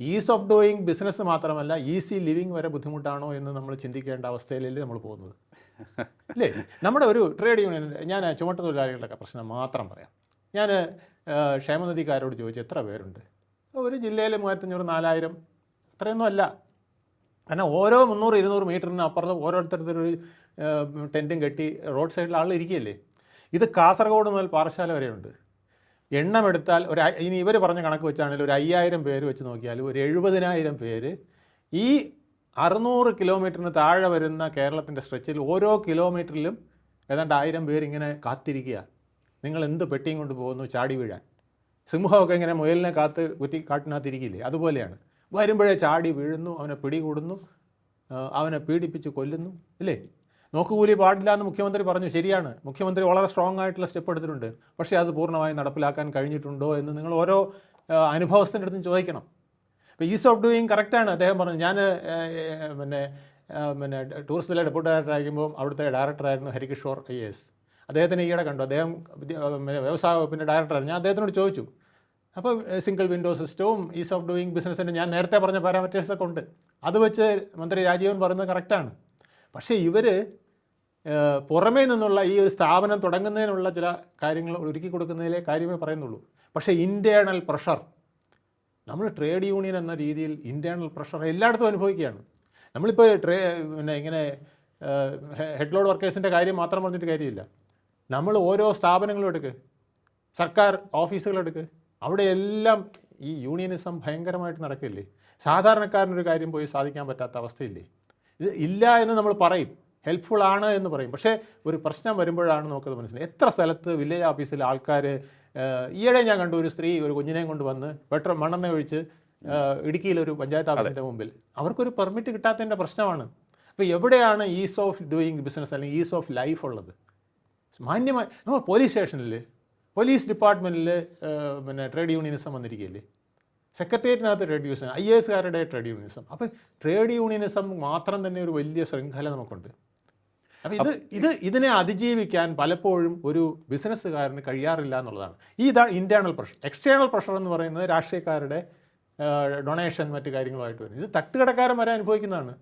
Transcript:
Is of doing business മാത്രമല്ല easy living വരെ ബുദ്ധിമുട്ടാണോ എന്ന് നമ്മൾ ചിന്തിക്കേണ്ട അവസ്ഥയിലല്ലേ നമ്മൾ പോകുന്നത്. അല്ലേ? നമ്മുടെ ഒരു ട്രേഡ് യൂണിയൻ ഞാൻ ചുമട്ട തൊഴിലാളികളുടെ പ്രശ്നം മാത്രം പറയാം. ഞാൻ ക്ഷേമനിധിക്കാരോട് ചോദിച്ചു എത്ര പേരുണ്ട്? ഒരു ജില്ലയിൽ മൂവായിരത്തഞ്ഞൂറ് നാലായിരം. അത്രയൊന്നും അല്ല. കാരണം ഓരോ മുന്നൂറ് ഇരുന്നൂറ് മീറ്ററിന് അപ്പുറത്ത് ഓരോരുത്തരത്തൊരു ടെന്റും കെട്ടി റോഡ് സൈഡിൽ ആളിരിക്കുകയല്ലേ ഇത് കാസർഗോഡ് മുതൽ പാറശാല വരെയുണ്ട്. എണ്ണമെടുത്താൽ ഒരു ഇനി ഇവർ പറഞ്ഞ കണക്ക് വെച്ചാണെങ്കിൽ ഒരു അയ്യായിരം പേര് വെച്ച് നോക്കിയാൽ ഒരു എഴുപതിനായിരം പേര് ഈ അറുന്നൂറ് കിലോമീറ്ററിന് താഴെ വരുന്ന കേരളത്തിന്റെ സ്ട്രെച്ചിൽ ഓരോ കിലോമീറ്ററിലും ഏതാണ്ട് ആയിരം പേരിങ്ങനെ കാത്തിരിക്കുക. നിങ്ങൾ എന്ത് പെട്ടിയും കൊണ്ട് പോകുന്നു ചാടി വീഴാൻ. സിംഹമൊക്കെ ഇങ്ങനെ മുയലിനെ കാത്ത് കുറ്റി കാട്ടിനകത്തിരിക്കില്ലേ? അതുപോലെയാണ്. വരുമ്പോഴേ ചാടി വീഴുന്നു അവനെ പിടികൂടുന്നു അവനെ പീഡിപ്പിച്ച് കൊല്ലുന്നു ഇല്ലേ? നോക്കുകൂലി പാടില്ല എന്ന് മുഖ്യമന്ത്രി പറഞ്ഞു. ശരിയാണ്. മുഖ്യമന്ത്രി വളരെ സ്ട്രോങ് ആയിട്ടുള്ള സ്റ്റെപ്പ് എടുത്തിട്ടുണ്ട്. പക്ഷേ അത് പൂർണമായും നടപ്പിലാക്കാൻ കഴിഞ്ഞിട്ടുണ്ടോ എന്ന് നിങ്ങൾ ഓരോ അനുഭവസ്ഥന്റെ അടുത്തും ചോദിക്കണം. ഇപ്പോൾ ഈസ് ഓഫ് ഡൂയിങ് കറക്റ്റാണ് അദ്ദേഹം പറഞ്ഞു ഞാൻ പിന്നെ പിന്നെ ടൂറിസത്തിലെ ഡെപ്യൂട്ടി ഡയറക്ടർ ആയിരിക്കുമ്പോൾ അവിടുത്തെ ഡയറക്ടറായിരുന്നു ഹരികിഷോർ ഐ എസ്. അദ്ദേഹത്തിന് ഈയിടെ കണ്ടു. അദ്ദേഹം വ്യവസായ വകുപ്പിന്റെ ഡയറക്ടറായിരുന്നു ഞാൻ അദ്ദേഹത്തിനോട് ചോദിച്ചു. അപ്പോൾ സിംഗിൾ വിൻഡോ സിസ്റ്റവും ഈസ് ഓഫ് ഡൂയിങ് ബിസിനസ്സിന്റെ ഞാൻ നേരത്തെ പറഞ്ഞ പാരാമീറ്റേഴ്സൊക്കെ ഉണ്ട്. അത് വെച്ച് മന്ത്രി രാജീവൻ പറയുന്നത് കറക്റ്റാണ് പക്ഷേ ഇവർ പുറമേ നിന്നുള്ള ഈ ഒരു സ്ഥാപനം തുടങ്ങുന്നതിനുള്ള ചില കാര്യങ്ങൾ ഒരുക്കി കൊടുക്കുന്നതിലെ കാര്യമേ പറയുന്നുള്ളൂ. പക്ഷേ ഇന്റേണൽ പ്രഷർ നമ്മൾ ട്രേഡ് യൂണിയൻ എന്ന രീതിയിൽ ഇന്റേണൽ പ്രഷർ എല്ലായിടത്തും അനുഭവിക്കുകയാണ്. നമ്മളിപ്പോൾ ട്രേ പിന്നെ ഇങ്ങനെ ഹെഡ് ലോഡ് വർക്കേഴ്സിന്റെ കാര്യം മാത്രം പറഞ്ഞിട്ട് കാര്യമില്ല. നമ്മൾ ഓരോ സ്ഥാപനങ്ങളും എടുക്ക് സർക്കാർ ഓഫീസുകളെടുക്ക് അവിടെ എല്ലാം ഈ യൂണിയനിസം ഭയങ്കരമായിട്ട് നടക്കില്ലേ? സാധാരണക്കാരനൊരു കാര്യം പോയി സാധിക്കാൻ പറ്റാത്ത അവസ്ഥയില്ലേ? ഇത് ഇല്ല എന്ന് നമ്മൾ പറയും. ഹെൽപ്ഫുൾ ആണ് എന്ന് പറയും. പക്ഷേ ഒരു പ്രശ്നം വരുമ്പോഴാണ് നമുക്കത് മനസ്സിലായി എത്ര സ്ഥലത്ത് വില്ലേജ് ഓഫീസിൽ ആൾക്കാർ ഈയിടെ ഞാൻ കണ്ടു ഒരു സ്ത്രീ ഒരു കുഞ്ഞിനെയും കൊണ്ട് വന്ന് പെട്രോൾ മണ്ണെണ്ണ ഒഴിച്ച് ഇടുക്കിയിലൊരു പഞ്ചായത്ത് ഓഫീസിന്റെ മുമ്പിൽ. അവർക്കൊരു പെർമിറ്റ് കിട്ടാത്തതിന്റെ പ്രശ്നമാണ്. അപ്പോൾ എവിടെയാണ് ഈസ് ഓഫ് ഡൂയിങ് ബിസിനസ് അല്ലെങ്കിൽ ഈസ് ഓഫ് ലൈഫ് ഉള്ളത്? മാന്യമായി നമ്മൾ പോലീസ് സ്റ്റേഷനിൽ പോലീസ് ഡിപ്പാർട്ട്മെന്റിൽ പിന്നെ ട്രേഡ് യൂണിയനിസം വന്നിരിക്കുകയല്ലേ? സെക്രട്ടേറിയറ്റിനകത്ത് ട്രേഡ് യൂണിയനിസം ഐ എസ്കാരുടെ ട്രേഡ് യൂണിയനിസം അപ്പോൾ ട്രേഡ് യൂണിയനിസം മാത്രം തന്നെ ഒരു വലിയ ശൃംഖല നമുക്കുണ്ട്. അപ്പോൾ ഇത് ഇത് ഇതിനെ അതിജീവിക്കാൻ പലപ്പോഴും ഒരു ബിസിനസ്സുകാരന് കഴിയാറില്ല എന്നുള്ളതാണ്. ഈ ഇതാണ് ഇന്റേർണൽ പ്രഷർ എക്സ്റ്റേണൽ പ്രഷർ എന്ന് പറയുന്നത് രാഷ്ട്രീയക്കാരുടെ ഡൊണേഷൻ മറ്റു കാര്യങ്ങളുമായിട്ട് വരുന്നത്. ഇത് തട്ടുകടക്കാരൻ വരെ അനുഭവിക്കുന്നതാണ്.